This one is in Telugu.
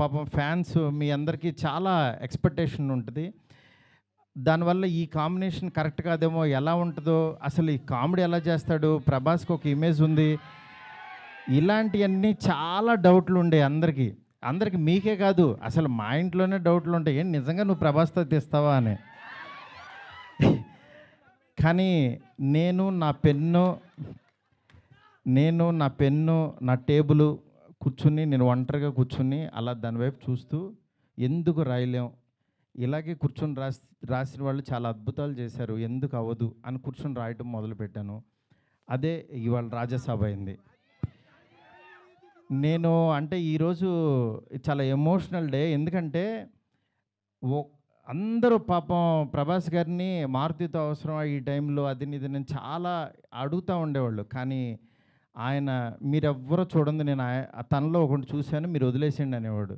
పాపం ఫ్యాన్స్ మీ అందరికీ చాలా ఎక్స్పెక్టేషన్ ఉంటుంది. దానివల్ల ఈ కాంబినేషన్ కరెక్ట్ కాదేమో ఎలా ఉంటుందో అసలు ఈ కామెడీ ఎలా చేస్తాడు ప్రభాస్కి ఒక ఇమేజ్ ఉంది. ఇలాంటివన్నీ చాలా డౌట్లు ఉండే అందరికీ. అందరికి మీకే కాదు అసలు మా ఇంట్లోనే డౌట్లు ఉంటాయి. ఏం నిజంగా నువ్వు ప్రభాస్తో తీస్తావా అని. కానీ నేను నా పెన్ను నేను నా పెన్ను నా టేబుల్ కూర్చుని నేను ఒంటరిగా కూర్చుని అలా దాని వైపు చూస్తూ ఎందుకు రాయలేం? ఇలాగే కూర్చొని రాసి రాసిన వాళ్ళు చాలా అద్భుతాలు చేశారు. ఎందుకు అవ్వదు? అని కూర్చొని రాయటం మొదలుపెట్టాను. అదే ఇవాళ రాజ్యసభ అయింది. నేను అంటే ఈరోజు చాలా ఎమోషనల్ డే. ఎందుకంటే ఓ అందరూ పాపం ప్రభాస్ గారిని మారుతితో అవసరం ఈ టైంలో అది ఇది నేను చాలా అడుగుతూ ఉండేవాళ్ళు. కానీ ఆయన మీరెవ్వరూ చూడండి నేను తనలో ఒకటి చూశాను మీరు వదిలేసేయండి అనేవాడు.